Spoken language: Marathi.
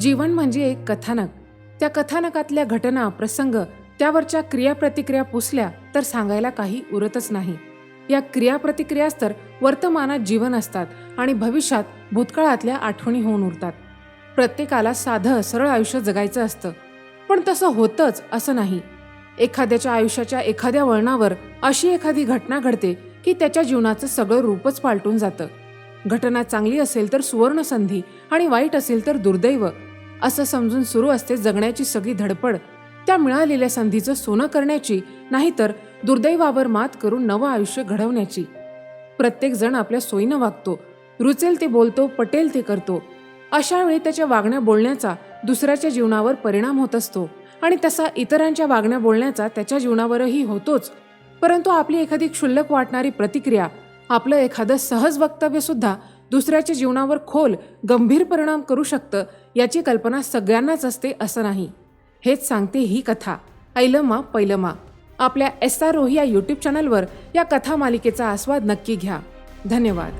जीवन म्हणजे एक कथानक. त्या कथानकातल्या घटना प्रसंग त्यावरच्या क्रियाप्रतिक्रिया पुसल्या तर सांगायला काही उरतच नाही. या क्रियाप्रतिक्रियाच तर वर्तमानात जीवन असतात आणि भविष्यात भूतकाळातल्या आठवणी होऊन उरतात. प्रत्येकाला साधं सरळ आयुष्य जगायचं असतं. पण तसं होतंच असं नाही. एखाद्याच्या आयुष्याच्या एखाद्या वळणावर अशी एखादी घटना घडते की त्याच्या जीवनाचं सगळं रूपच पालटून जातं. घटना चांगली असेल तर सुवर्णसंधी आणि वाईट असेल तर दुर्दैव. असं समजून सुरू असते जगण्याची सगळी धडपड. त्या मिळालेल्या संधीचं सोनं करण्याची नाहीतर दुर्दैवावर मात करून नवं आयुष्य घडवण्याची. प्रत्येक जण आपल्या सोयीनं वागतो. रुचेल ते बोलतो पटेल ते करतो. अशा वेळी त्याच्या वागण्या बोलण्याचा दुसऱ्याच्या जीवनावर परिणाम होत असतो आणि तसा इतरांच्या वागण्या बोलण्याचा त्याच्या जीवनावरही होतोच. परंतु आपली एखादी क्षुल्लक वाटणारी प्रतिक्रिया आपलं एखादं सहज वक्तव्यसुद्धा दुसऱ्याच्या जीवनावर खोल गंभीर परिणाम करू शकतं याची कल्पना सगळ्यांनाच असते असं नाही. हेच सांगते ही कथा. ऐलमा पैलमा. आपल्या एस आर रोही या यूट्यूब चॅनलवर या कथा मालिकेचा आस्वाद नक्की घ्या. धन्यवाद.